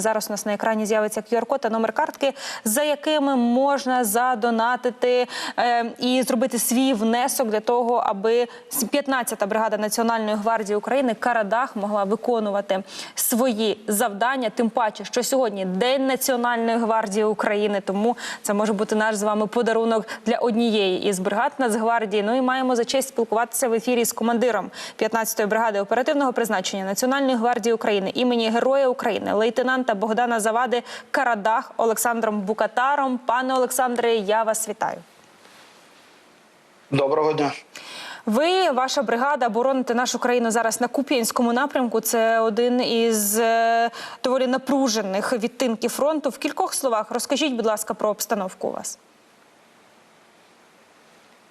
Зараз у нас на екрані з'явиться QR-код та номер картки, за якими можна задонатити е, і зробити свій внесок для того, аби 15-та бригада Національної гвардії України Карадах могла виконувати свої завдання. Тим паче, що сьогодні День Національної гвардії України. Тому це може бути наш з вами подарунок для однієї із бригад Нацгвардії. Ну і маємо за честь спілкуватися в ефірі з командиром 15-ї бригади оперативного призначення Національної гвардії України імені Героя України, лейтенанта Богдана Завади Карадах Олександром Букатаром. Пане Олександре, я вас вітаю. Доброго дня. Ви, ваша бригада, бороните нашу країну зараз на Куп'янському напрямку. Це один із е, доволі напружених відтинків фронту. В кількох словах розкажіть, будь ласка, про обстановку у вас.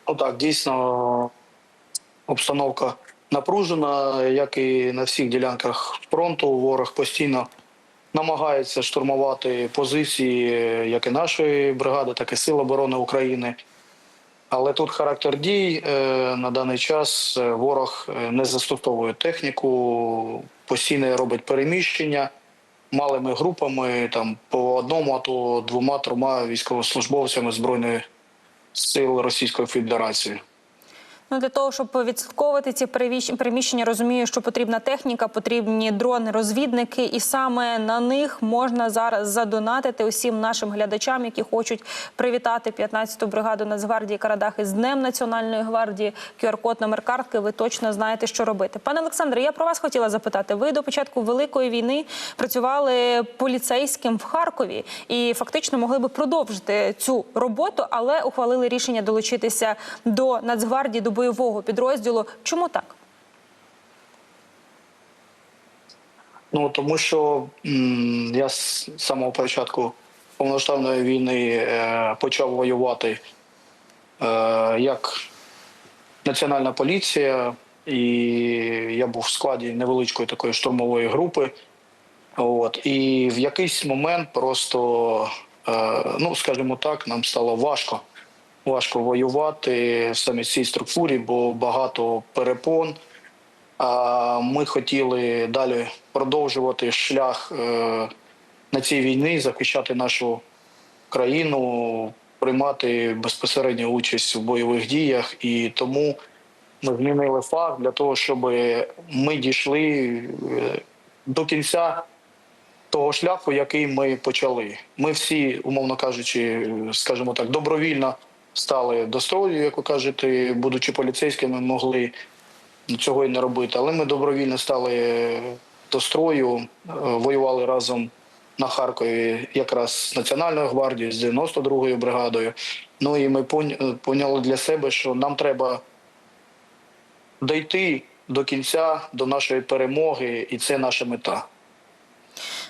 Ну так, дійсно обстановка напружена, як і на всіх ділянках фронту. Ворог постійно намагається штурмувати позиції як і нашої бригади, так і Сил оборони України. Але тут характер дій е, на даний час е, ворог е, не застосовує техніку, постійно робить переміщення малими групами, там по одному, а то двома трьома військовослужбовцями збройної сил Російської Федерації. Ну, для того, щоб відслідковувати ці переміщення, розумію, що потрібна техніка, потрібні дрони, розвідники, і саме на них можна зараз задонатити усім нашим глядачам, які хочуть привітати 15-ту бригаду Нацгвардії Карадах із Днем Національної гвардії. QR-код, номер картки. Ви точно знаєте, що робити. Пане Олександре, я про вас хотіла запитати. Ви до початку великої війни працювали поліцейським в Харкові і фактично могли би продовжити цю роботу, але ухвалили рішення долучитися до Нацгвардії, до бойового підрозділу. Чому так? Ну тому що м, я з самого початку повноштабної війни е, почав воювати е, як національна поліція, і я був в складі невеличкої такої штурмової групи. От і в якийсь момент просто, е, ну скажімо так, нам стало важко. Важко воювати в цій структурі, бо багато перепон. Ми хотіли далі продовжувати шлях е, на цій війні, захищати нашу країну, приймати безпосередню участь в бойових діях. І тому ми змінили фах для того, щоб ми дійшли е, до кінця того шляху, який ми почали. Ми всі, умовно кажучи, скажімо так, добровільно стали до строю, як ви кажете, будучи поліцейськими, могли цього і не робити. Але ми добровільно стали до строю, е, воювали разом на Харкові, якраз з Національною гвардією, з 92-ю бригадою. Ну і ми поняли для себе, що нам треба дійти до кінця, до нашої перемоги, і це наша мета.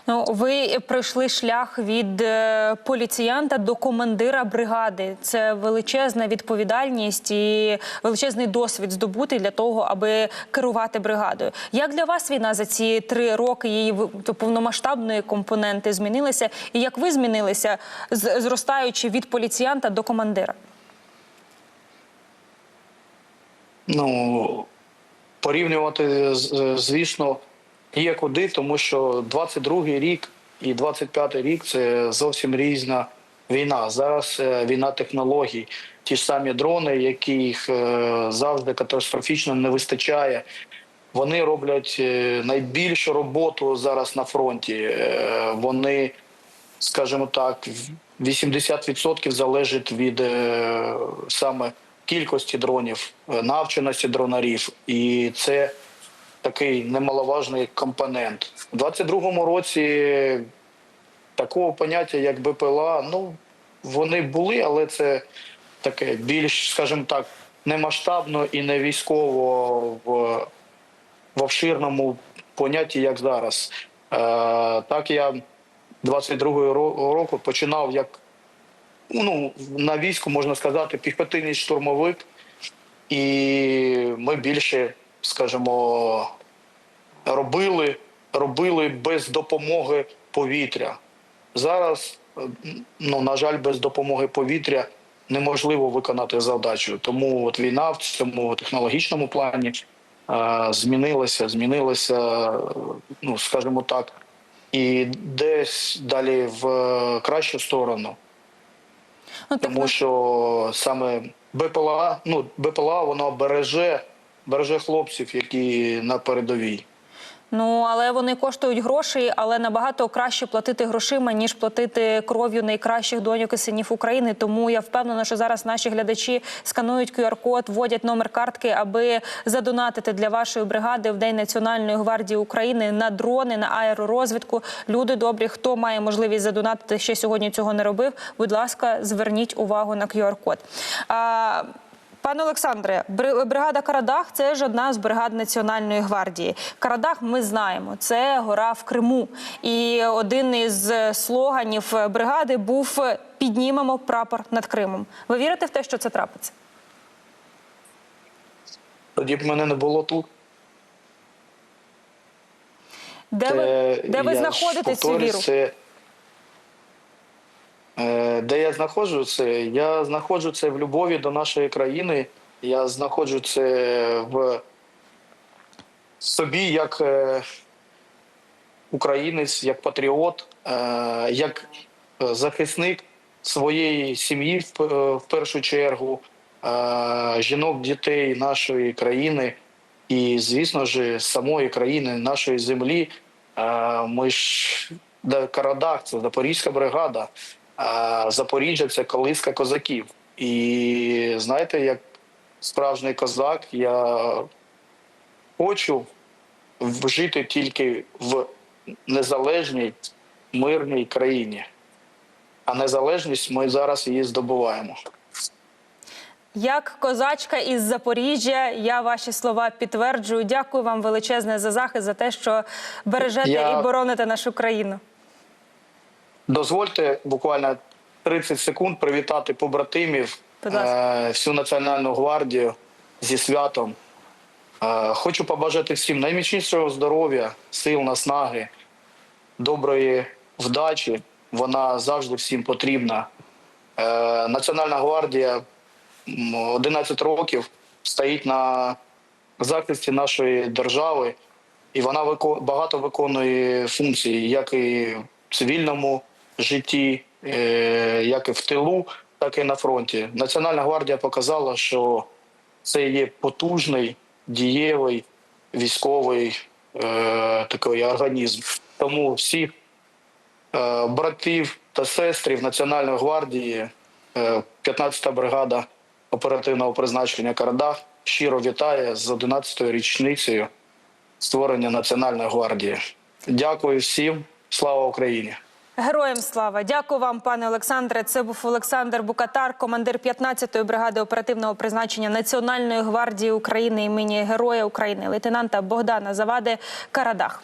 Ну, ви пройшли шлях від е, поліціянта до командира бригади. Це величезна відповідальність і величезний досвід здобутий для того, аби керувати бригадою. Як для вас війна за ці три роки її повномасштабної компоненти змінилася? І як ви змінилися, зростаючи від поліціянта до командира? Ну порівнювати з- звісно є куди, тому що 22-й рік і 25-й рік це зовсім різна війна. Зараз е, війна технологій, ті ж самі дрони, яких е, завжди катастрофічно не вистачає. Вони роблять е, найбільшу роботу зараз на фронті. Вони, скажімо так, 80% залежить від саме кількості дронів, навченості дронарів, і це такий немаловажний компонент. У 22-му році такого поняття, як БПЛА, ну вони були, але це таке більш, скажімо так, не масштабно і не військово в, в обширному понятті, як зараз. Е, так я 22-го року починав як ну, на війську, можна сказати, піхотинний штурмовик, і ми більше, скажімо, робили, робили без допомоги повітря. Зараз, е, ну, на жаль, без допомоги повітря неможливо виконати завдачу. Тому от війна в цьому технологічному плані е, змінилася, змінилася, ну, скажімо так, і десь далі в е, кращу сторону. Ну, так, Тому що саме БПЛА, ну БПЛА воно береже, береже хлопців, які на передовій. Ну але вони коштують грошей, але набагато краще платити грошима ніж платити кров'ю найкращих доньок і синів України. Тому я впевнена, що зараз наші глядачі сканують QR-код, вводять номер картки, аби задонатити для вашої бригади в День Національної гвардії України на дрони, на аеророзвідку. Люди добрі, хто має можливість задонатити ще сьогодні цього не робив. Будь ласка, зверніть увагу на QR-код. Пане Олександре, бри- бригада Карадах це ж одна з бригад Національної гвардії. Карадах ми знаємо, це гора в Криму. І один із е, слоганів е, бригади був піднімемо прапор над Кримом. Ви вірите в те, що це трапиться? Тоді б мене не було тут. Де ви, Е, де ви знаходите цю віру? Це, е, де я знаходжу це? Я знаходжу це в любові до нашої країни. Я знаходжу це в собі як е, українець, як патріот, е, як е, захисник своєї сім'ї в, е, першу чергу, е, жінок, дітей нашої країни і, звісно ж, самої країни, нашої землі. Е, Ми ж да, Карадах, це Запорізька бригада, а Запоріжжя це колиска козаків. І знаєте, як справжній козак, я хочу жити тільки в незалежній мирній країні. А незалежність ми зараз її здобуваємо. Як козачка із Запоріжжя, я ваші слова підтверджую. Дякую вам величезне за захист, за те, що бережете Я- і бороните нашу країну. Дозвольте буквально 30 секунд привітати побратимів, е, всю Національну гвардію зі святом. Е, Хочу побажати всім наймічнішого здоров'я, сил, наснаги, доброї вдачі. Вона завжди всім потрібна. Е, Національна гвардія м, 11 років стоїть на захисті нашої держави, і вона багато виконує функцій, як і в цивільному житті, е, як і в тилу, так і на фронті. Національна гвардія показала, що це є потужний, дієвий військовий е, такий організм. Тому всіх е, братів та сестрів Національної гвардії, е, 15-та бригада оперативного призначення Карадах щиро вітає з 11-ю річницею створення Національної гвардії. Дякую всім. Слава Україні! Героям слава! Дякую вам, пане Олександре. Це був Олександр Букатар, командир 15-ї бригади оперативного призначення Національної гвардії України імені Героя України, лейтенанта Богдана Завади Карадах.